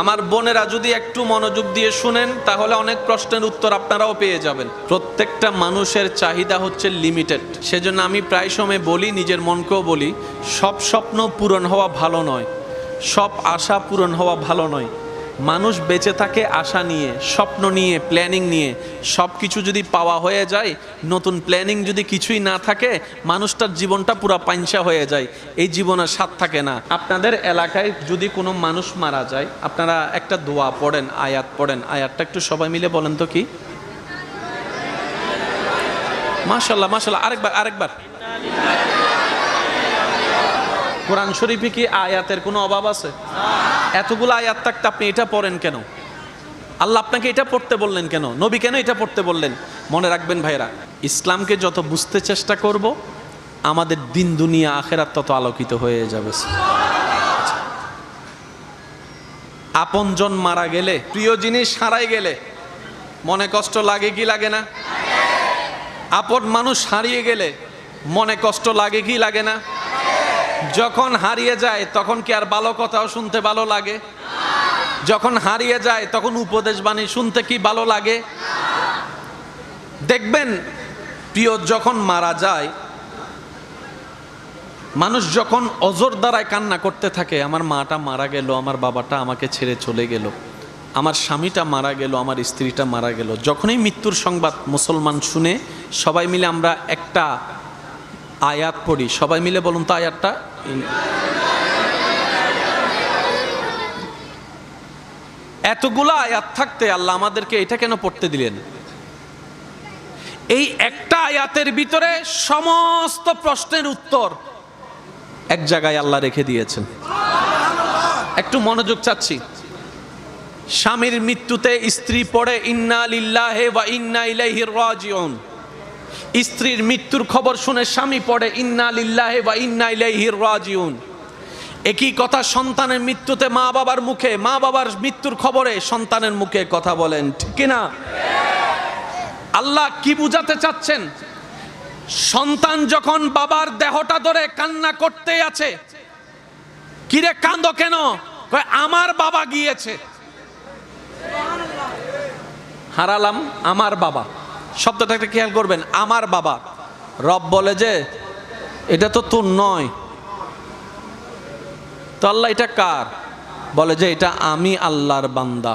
আমার বোনেরা যদি একটু মনোযোগ দিয়ে শুনেন, তাহলে অনেক প্রশ্নের উত্তর আপনারাও পেয়ে যাবেন। প্রত্যেকটা মানুষের চাহিদা হচ্ছে লিমিটেড সেজন্য আমি প্রায় সময় বলি, নিজের মনকেও বলি, সব স্বপ্ন পূরণ হওয়া ভালো নয়। সব আশা পূরণ হওয়া ভালো নয়। মানুষ বেঁচে থাকে আশা নিয়ে, স্বপ্ন নিয়ে প্ল্যানিং নিয়ে। সব কিছু যদি পাওয়া হয়ে যায়, নতুন প্ল্যানিং যদি কিছুই না থাকে, মানুষটার জীবনটা পুরো পাঞ্চা হয়ে যায়। এই জীবনের স্বাদ থাকে না। আপনাদের এলাকায় যদি কোনো মানুষ মারা যায়, আপনারা একটা দোয়া পড়েন, আয়াত পড়েন। আয়াতটা একটু সবাই মিলে বলেন তো কি? মাশাল্লাহ মাশাল্লাহ আরেকবার আরেকবার। কোরআন শরীফে কি আয়াতের কোনো অভাব আছে? এতগুলো আয়াত থাকতে আপনি এটা পড়েন কেন? আল্লাহ আপনাকে এটা পড়তে বললেন কেন? নবী কেন এটা পড়তে বললেন? মনে রাখবেন ভাইরা ইসলামকে যত বুঝতে চেষ্টা করব, আমাদের দিন দুনিয়া আখেরাত তত আলোকিত হয়ে যাবে। আপনজন মারা গেলে, প্রিয় জিনিস হারাই গেলে, মনে কষ্ট লাগে কি লাগে না? আপন মানুষ হারিয়ে গেলে, মনে কষ্ট লাগে কি লাগে না? যখন হারিয়ে যায়, তখন কি আর ভালো কথাও শুনতে ভালো লাগে? যখন হারিয়ে যায়, তখন উপদেশ বাণী শুনতে কি ভালো লাগে? দেখবেন, প্রিয়, যখন মারা যায়, মানুষ যখন অজর দ্বারায় কান্না করতে থাকে, আমার মাটা মারা গেল, আমার বাবাটা আমাকে ছেড়ে চলে গেল, আমার স্বামীটা মারা গেল, আমার স্ত্রীটা মারা গেল। যখনই মৃত্যুর সংবাদ মুসলমান শুনে, সবাই মিলে আমরা একটা আয়াত পড়ি। সবাই মিলে বলুন তো আয়াতটা। এতগুলো আয়াত থাকতে আল্লাহ আমাদেরকে এটা কেন পড়তে দিলেন? এই একটা আয়াতের ভিতরে সমস্ত প্রশ্নের উত্তর এক জায়গায় আল্লাহ রেখে দিয়েছেন। একটু মনোযোগ চাচ্ছি। স্বামীর মৃত্যুতে স্ত্রী পড়ে, ইন্না লিল্লাহে বা ইন্না ইলাইহি রাজিউন। স্ত্রীর মৃত্যুর খবর শুনে স্বামী পড়ে, ইন্না লিল্লাহে বা ইন্না ইলাইহি রাজিউন। একই কথা সন্তানের মৃত্যুতে মা বাবার মুখে, মা বাবার মৃত্যুর খবরে সন্তানের মুখে কথা বলেন, ঠিক না? আল্লাহ কি বুঝাতে চাচ্ছেন? সন্তান যখন বাবার দেহটা ধরে কান্না করতে আছে কিরে কান্দ কেন? আমার বাবা গিয়েছে। হারালাম, আমার বাবা। শব্দটা একটা খেয়াল করবেন, আমার বাবা। রব বলে যে, এটা তো তোর নয়। তো আল্লাহ, এটা কার? বলে যে, এটা আমি আল্লাহর বান্দা।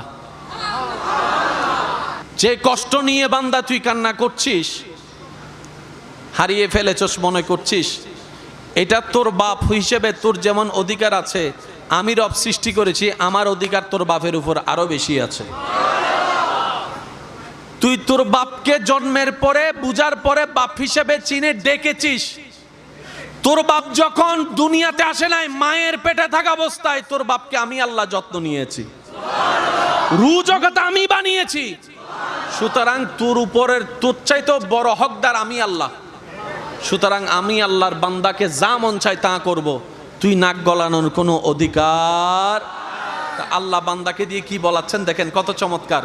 যে কষ্ট নিয়ে বান্দা তুই কান্না করছিস, হারিয়ে ফেলেছস মনে করছিস, এটা তোর বাপ হিসেবে তোর যেমন অধিকার আছে, আমি রব সৃষ্টি করেছি, আমার অধিকার তোর বাপের উপর আরও বেশি আছে। তুই তোর বাপকে জন্মের পরে, বুঝার পরে বাপ হিসেবে চিনে ডেকেছিস। তোর বাপ যখন দুনিয়াতে আসে নাই, মায়ের পেটে থাকা অবস্থায় তোর বাপকে আমি আল্লাহ যত্ন নিয়েছি। রু জগৎ আমি বানিয়েছি। সুতরাং তোর উপরের, তোর চাইতেও বড় হকদার আমি আল্লাহ। সুতরাং আমি আল্লাহর বান্দাকে যা মন চাই তা করব। তুই নাক গলানোর কোনো অধিকার? আল্লাহ বান্দাকে দিয়ে কি বলাচ্ছেন? দেখেন কত চমৎকার।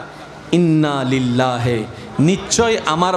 ইন্না লিল্লাহে নিশ্চয় আমার